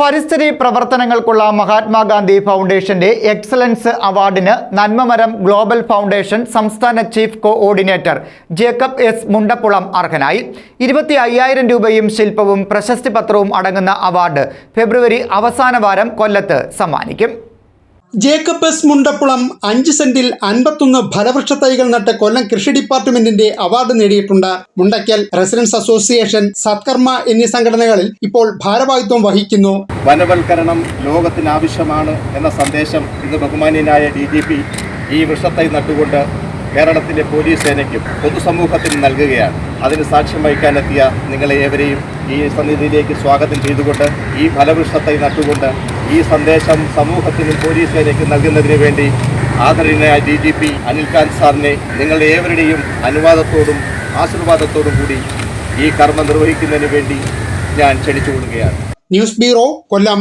പരിസ്ഥിതി പ്രവർത്തനങ്ങൾക്കുള്ള മഹാത്മാഗാന്ധി ഫൗണ്ടേഷന്റെ എക്സലൻസ് അവാർഡിന് നന്മമരം ഗ്ലോബൽ ഫൗണ്ടേഷൻ സംസ്ഥാന chief coordinator Jacob S Mundappulam അർഹനായി. ഇരുപത്തി അയ്യായിരം രൂപയും ശില്പവും പ്രശസ്തി പത്രവും അടങ്ങുന്ന അവാർഡ് ഫെബ്രുവരി അവസാന വാരം കൊല്ലത്ത് സമ്മാനിക്കും. ജേക്കബ് എസ് മുണ്ടപ്പുളം അഞ്ച് സെന്റിൽ അൻപത്തൊന്ന് ഫലവൃക്ഷ തൈകൾ നട്ട് കൊല്ലം കൃഷി ഡിപ്പാർട്ട്മെന്റിന്റെ അവാർഡ് നേടിയിട്ടുണ്ട്. മുണ്ടയ്ക്കൽ റെസിഡൻസ് അസോസിയേഷൻ സത്കർമ്മ എന്നീ സംഘടനകളിൽ ഇപ്പോൾ ഭാരവാഹിത്വം വഹിക്കുന്നു. വനവൽക്കരണം ലോകത്തിന് ആവശ്യമാണ് എന്ന സന്ദേശം ഇന്ന് ബഹുമാന്യനായ ഡി ജി പി ഈ വൃക്ഷത്തൈ നട്ടുകൊണ്ട് കേരളത്തിലെ പോലീസ് സേനയ്ക്കും പൊതുസമൂഹത്തിനും നൽകുകയാണ്. അതിന് സാക്ഷ്യം വഹിക്കാനെത്തിയ നിങ്ങളെ ഏവരെയും ഈ സന്നിധിയിലേക്ക് സ്വാഗതം ചെയ്തുകൊണ്ട് ഈ ഫലവൃക്ഷത്തൈ നട്ടുകൊണ്ട് ഈ സന്ദേശം സമൂഹത്തിനും പോലീസ് സേനയ്ക്കും നൽകുന്നതിന് വേണ്ടി ആദരണീയനായ ഡി ജി പി അനിൽഖാൻ സാറിനെ നിങ്ങളുടെ ഏവരുടെയും അനുവാദത്തോടും ആശീർവാദത്തോടും കൂടി ഈ കർമ്മം നിർവഹിക്കുന്നതിന് വേണ്ടി ഞാൻ ക്ഷണിച്ചു കൊടുക്കുകയാണ് ന്യൂസ് ബ്യൂറോ കൊല്ലം.